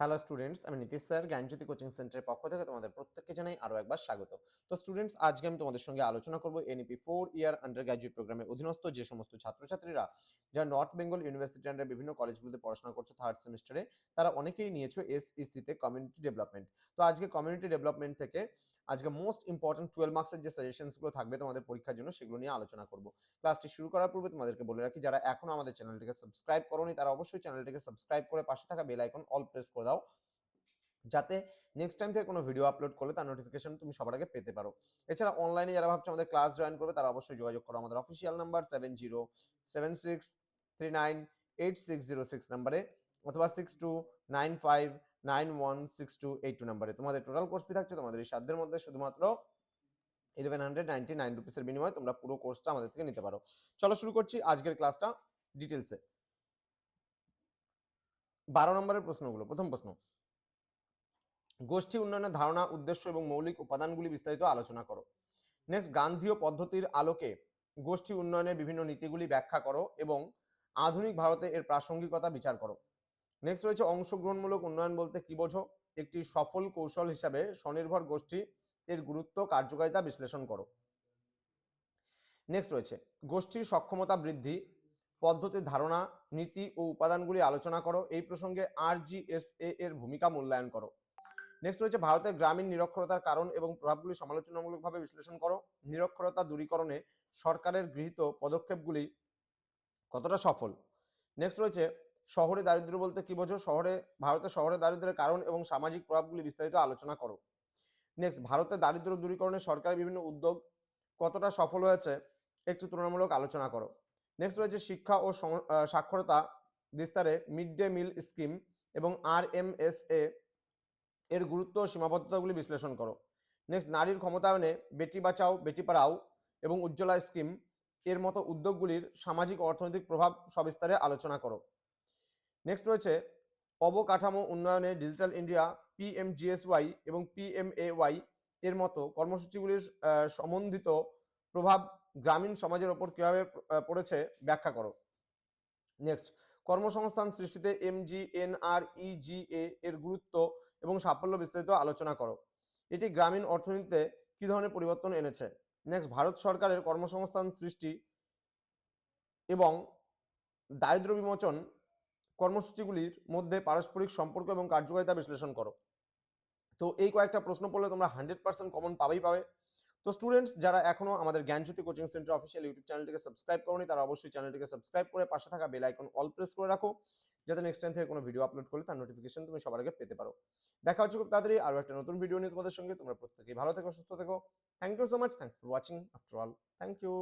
Hello students আমি Nitish sir, জ্ঞানজ্যোতি coaching সেন্টারের পক্ষ থেকে তোমাদের প্রত্যেককে জানাই আরও একবার স্বাগত। তো স্টুডেন্টস আজকে আমি তোমাদের সঙ্গে আলোচনা করব NEP four year undergraduate প্রোগ্রামের অধীনস্থ যে সমস্ত ছাত্রছাত্রীরা, যারা নর্থ বেঙ্গল ইউনিভার্সিটি আন্ডার বিভিন্ন কলেজগুলোতে পড়াশোনা করছ থার্ড সেমিস্টারে তারা অনেকেই নিয়েছো এসইসি তে কমিউনিটি ডেভেলপমেন্ট তো আজকে কমিউনিটি ডেভেলপমেন্ট থেকে আজকে মোস্ট ইম্পর্টেন্ট টুয়েলভ মার্কসের যে সাজেশনসগুলো থাকবে তোমাদের পরীক্ষার জন্য, সেগুলো নিয়ে আলোচনা করব। ক্লাসটি শুরু করার পূর্বে তোমাদেরকে বলে রাখি, যারা এখনও আমাদের চ্যানেলটিকে সাবস্ক্রাইব করোনি, তারা অবশ্যই চ্যানেলটিকে সাবস্ক্রাইব করে পাশে থাকা বেল আইকন অল প্রেস করে দাও। যাতে নেক্সট টাইম থেকে কোনো ভিডিও আপলোড করলে তার নোটিফিকেশন তুমি সবার আগে পেতে পারো। এছাড়া অনলাইনে যারা ভাবছ আমাদের ক্লাস জয়েন করবে, তারা অবশ্যই যোগাযোগ করো আমাদের official number seven zero seven six three nine eight six zero six নাম্বারে অথবা six two nine five nine one six two eight two নাম্বারে তোমাদের টোটাল কোর্স ফি থাকছে, তোমাদের এই সাধ্যের মধ্যে শুধুমাত্র ইলেভেন হান্ড্রেড নাইনটি নাইন রুপিসের বিনিময়ে তোমরা পুরো কোর্সটা আমাদের থেকে নিতে পারো। চলো শুরু করছি আজকের ক্লাসটা ডিটেলসে বারো নম্বরের প্রশ্নগুলো, প্রথম প্রশ্ন। গোষ্ঠী উন্নয়নের ধারণা, উদ্দেশ্য এবং মৌলিক উপাদানগুলি বিস্তারিত আলোচনা করো। নেক্সট গান্ধীয় পদ্ধতির আলোকে গোষ্ঠী উন্নয়নের বিভিন্ন নীতিগুলি ব্যাখ্যা করো এবং আধুনিক ভারতে এর প্রাসঙ্গিকতা বিচার করো। নেক্সট রয়েছে অংশগ্রহণমূলক উন্নয়ন বলতে কি বোঝো? একটি সফল কৌশল হিসাবে স্বনির্ভর গোষ্ঠী এর গুরুত্ব, কার্যকারিতা বিশ্লেষণ করো। নেক্সট রয়েছে, গোষ্ঠীর সক্ষমতা বৃদ্ধি পদ্ধতির ধারণা, নীতি ও উপাদানগুলি আলোচনা করো। এই প্রসঙ্গে আর এর ভূমিকা মূল্যায়ন করো। নেক্সট রয়েছে ভারতের গ্রামীণ নিরক্ষরতার কারণ এবং প্রভাবগুলি সমালোচনামূলকভাবে বিশ্লেষণ করো। নিরক্ষরতা দূরীকরণে সরকারের গৃহীত পদক্ষেপগুলি কতটা সফল? নেক্সট রয়েছে শহরে দারিদ্র্য বলতে কি বোঝো? শহরে ভারতের শহরে দারিদ্র্যের কারণ এবং সামাজিক প্রভাবগুলি বিস্তারিত আলোচনা করো। নেক্সট ভারতের দারিদ্র্য দূরীকরণে সরকারের বিভিন্ন উদ্যোগ কতটা সফল হয়েছে একটু তুলনামূলক আলোচনা করো। নেক্সট রয়েছে শিক্ষা ও সাক্ষরতা বিস্তারে মিড ডে মিল স্কিম এবং আর এম এস এ এর গুরুত্ব ও সীমাবদ্ধতাগুলি বিশ্লেষণ করো। নেক্সট নারীর ক্ষমতায়নে বেটি বাঁচাও, বেটি পড়াও এবং উজ্জ্বলা স্কিম এর মতো উদ্যোগগুলির সামাজিক অর্থনৈতিক প্রভাব সবিস্তারে আলোচনা করো। নেক্সট রয়েছে অবকাঠামো উন্নয়নে ডিজিটাল ইন্ডিয়া পিএমজিএসওয়াই এবং পিএমএওয়াই এর মতো কর্মসূচিগুলির সম্বন্ধিত প্রভাব গ্রামীণ সমাজের ওপর কীভাবে পড়েছে, ব্যাখ্যা করো। নেক্সট কর্মসংস্থান সৃষ্টিতে এমজিএনআরইজিএ এর গুরুত্ব এবং সাফল্য বিস্তারিত আলোচনা করো। এটি গ্রামীণ অর্থনীতিতে কি ধরনের পরিবর্তন এনেছে? নেক্সট ভারত সরকারের কর্মসংস্থান সৃষ্টি এবং দারিদ্র বিমোচন কর্মসূচিগুলির মধ্যে পারস্পরিক সম্পর্ক এবং কার্যকারিতা বিশ্লেষণ করো। তো এই কয়েকটা প্রশ্ন পড়লে তোমরা হান্ড্রেড পার্সেন্ট কমন পাবেই পাবে। তো স্টুডেন্টস যারা এখনও আমাদের Gyanjyoti coaching centre official YouTube চ্যানেলটিকে সাবস্ক্রাইব করনি, তারা অবশ্যই চ্যানেলটিকে সাবস্ক্রাইব করে পাশে থাকা বেল আইকন অল প্রেস করে রাখো, যাতে নেক্সট টাইম থেকে কোনো ভিডিও আপলোড করলে তার নোটিফিকেশন তুমি সবার আগে পেতে পারো। দেখা হচ্ছে খুব তাড়াতাড়ি আরও একটা নতুন ভিডিও নিয়ে তোমাদের সঙ্গে। তোমরা প্রত্যেকেই ভালো থেকো, সুস্থ থেকো। Thank you so much thanks for watching after all thank you